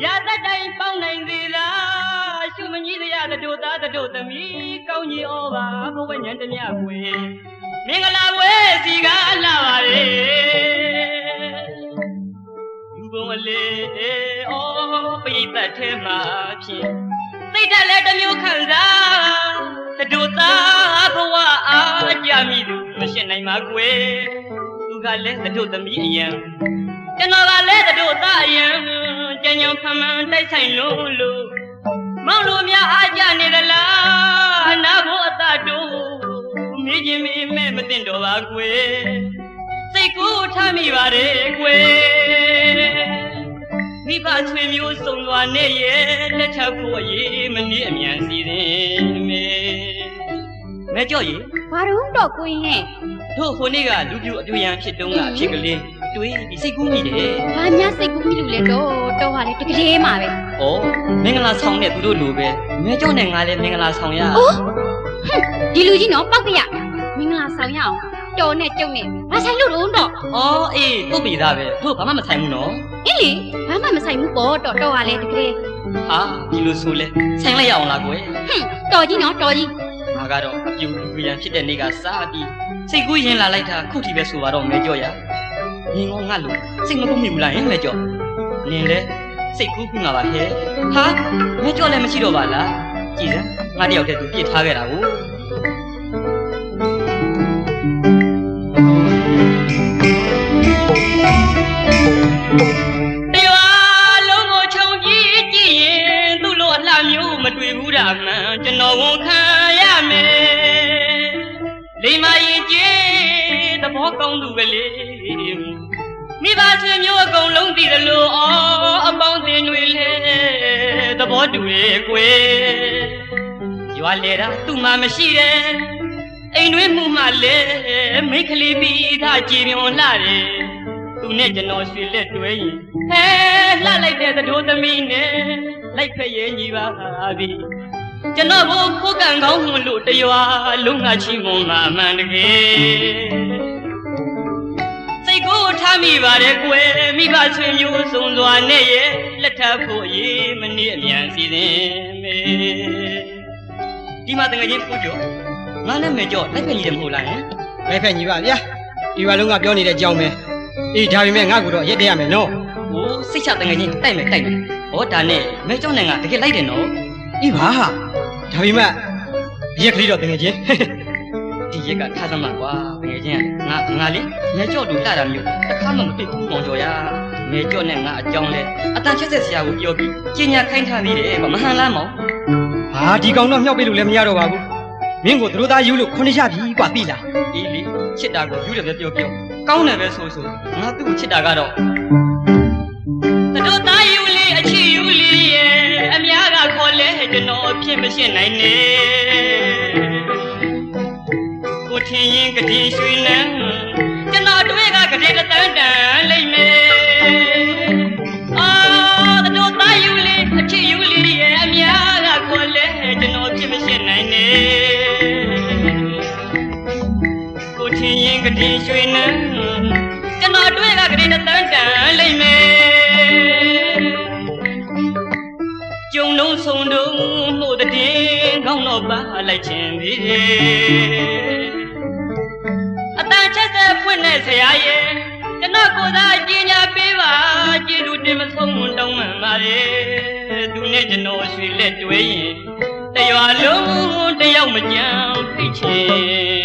ရသက်တိုင်းပေါင်းနိုင်သေးလားရှုမကြီးတရားတို့သားတို့သမီးကောင်းကြီးဩပါဘဝညံတမြွေမင်္ဂလာဝဲစီကားလာပါလေလူဘုံအလေးဩပိပတ်ထဲမှာဖြင့်သိတတ်လဲတမျိုးခံစားတို့သားဘဝအားကြမိသူမရှင်းနိုင်ပါကွယ်သူကလည်းတို့သမီးအယံ ကျွန်တော်ကလည်းတို့သားယံကြံ့ကြံ့ဖမ်းဖမ်းတိုက်ဆိုင်လို့လို့မောင်တို့များအားကြနေသလားနာဖို့အတတို့မိချင်းမိမဲ့မသိတော့ပါကွယ်စိတ်ကူးထားမိပါတယ်ကွယ်မိဘဆွေမျိုးစုံသွားနေရဲ့လက်ချက်ဖို့အရေးမနည်းအမြန်စီစဉ်မေမဲကြော့ရေဘာလို့တော့ကိုရင်ဟဲ့တို့ဟိုနေ့ကလူပြူအပြူရန်ဖြစ်တုန်းကအဖြစ်ကလေး တွေးပြီးစိတ်ကူးမိတယ်ဘာများစိတ်ကူးမိလို့လဲတော့တော့ဟာလေတကယ်မှာပဲ။အော်မင်္ဂလာဆောင်တဲ့သူတို့လိုပဲမဲကြောင့်နဲ့ငါလည်းမင်္ဂလာဆောင်ရအိုးဟွန်းဒီလူကြီးနော်ပောက်ကရမင်္ဂလာဆောင်ရအောင်တော်နဲ့ကြုံနဲ့ဘာဆိုင်လို့တော့တော့။အော်အေးပုတ်ပြီသားပဲတို့ဘာမှမဆိုင်ဘူးနော်အေးလေဘာမှမဆိုင်ဘူးပေါ့တော့တော့ဟာလေတကယ်။ဟာဒီလိုဆိုလဲဆိုင်လိုက်ရအောင်လားကွယ်ဟွန်းတော်ကြီးနော်တော်ကြီး။ငါကတော့အပြူလူရန်ဖြစ်တဲ့နေ့ကစပြီးစိတ်ကူးရင်လာလိုက်တာခုထိပဲဆိုပါတော့မဲကြော့ရ။ နင်ကငါလို့စိတ်မကူးမိဘူးလားဟင်မဲကြော့။နင်လဲစိတ်ကူးကူးငါပါဟဲ့။ဟာမဲကြော့လည်းမရှိတော့ပါလား။ကြည်စမ်းငါတယောက်တည်းသူပြစ်ထားခဲ့တာကိုတရွာလုံးကိုခြုံကြည့်ကြည့်ရင်သူ့လိုအလှမျိုးမတွေ့ဘူးတာမှန်ကျွန်တော်ဝန်ခံရမယ်လိမ္မာရင် ကျေးသဘောကောင်းသူကလေးမိဘဆွေမျိုးအကုန်လုံးသိတယ်လို့အော်အပေါင်းအသင်းတွေလေသဘောတူရဲ့ကွယ်ရွာလေတာသူ့မှာမရှိတယ်အိမ်တွင်းမှုမှလည်းမိတ်ကလေးပြီးသားကြည်မြွန်လှတယ်သူနဲ့ကျွန်တော်ရွှေလက်တွဲရင်ဟဲလှလိုက်တဲ့သတို့သမီးနဲ့လိုက်ဖက်ရဲ့ညီပါပြီကျွန်တော်ဘို့ခိုးကန်ကောင်းမှုလို့တရွာလုံးငါချီမွန်မှာအမှန်တကယ်စိတ်ကိုထား မိပါတယ်ကွယ်မိဘဆွေမျိုးစုံစွာနဲ့ရဲ့လက်ထပ်ဖို့အရေးမနည်းအမြန်စီစဉ်မေဒီမှာတကယ်ချင်းကိုကျော်ငါနဲ့မေကျော်လိုက်ဖက်ညီတယ်မဟုတ်လားဟင်လိုက်ဖက်ညီပါဗျာဒီဘက်လုံးကပြောနေတဲ့အကြောင်းပဲအေးဒါပေမဲ့ငါ့ကိုတော့ရက်တရမယ်နော်ဟိုစိတ်ချတငယ်ချင်းတိုက်မယ်တိုက်မယ်ဟောဒါနဲ့မဲကျောင်းနဲ့ငါတကယ်လိုက်တယ်နော်အေးပါဟာဒါပေမဲ့ရက်ကလေးတော့တကယ်ချင်း ဒီရက်ကထားသမှာကွာတကယ်ချင်းကငါငါလေမဲကျော်တို့လှတာမျိုးတစ်ခါမှမသိဘူးကောင်ကျော်ရမဲကျော်နဲ့ငါအကြောင်းလဲအတန်ချက်ဆက်ဆရာကိုပြောပြီးကျင်ညာခိုင်းထားသေးတယ်ဗမဟန်လားမောင်ဟာဒီကောင်တော့မြောက်ပေးလို့လည်းမရတော့ပါဘူးမင်းကိုသူတို့သားယူလို့ခွင့်ရပြီကွာသိလားအေးလေချစ်တာကိုယူတယ်ပဲပြောပြောကောင်းတယ်ပဲဆိုဆိုငါသူ့ကိုချစ်တာကတော့တ ကိုထင်ရင်ကတိရွှေလန်းကျွန်တော်တွေ့ကကတိတတန်းတန်လိမ့်မယ်အာတတို့သားယူလေးအချစ်ယူလေးရဲ့အများကခေါ်လဲကျွန်တော်အဖြစ်မရှင်းနိုင်နဲ့ကိုထင်ရင်ကတိရွှေနန်းကျွန်တော်တွေ့ကကတိတန်းတန်လိမ့်မယ်ကျုံလုံးဆုံတုံးမှုတည်ကောင်းတော့ပါလိုက်ခြင်းပြီအတန်ချက်သက်ဖွ င့်တဲ့ဆရာရဲ့ကျွန်တော်ကိုယ်သာအကျဉ်းညာပေးပါကျေးဇူးတင်မဆုံးတောင်းမှန်ပါလေသူနဲ့ကျွန်တော်ရွှေလက်တွဲရင်တရွာလုံးတယောက်မကြံဖိတ်ချင်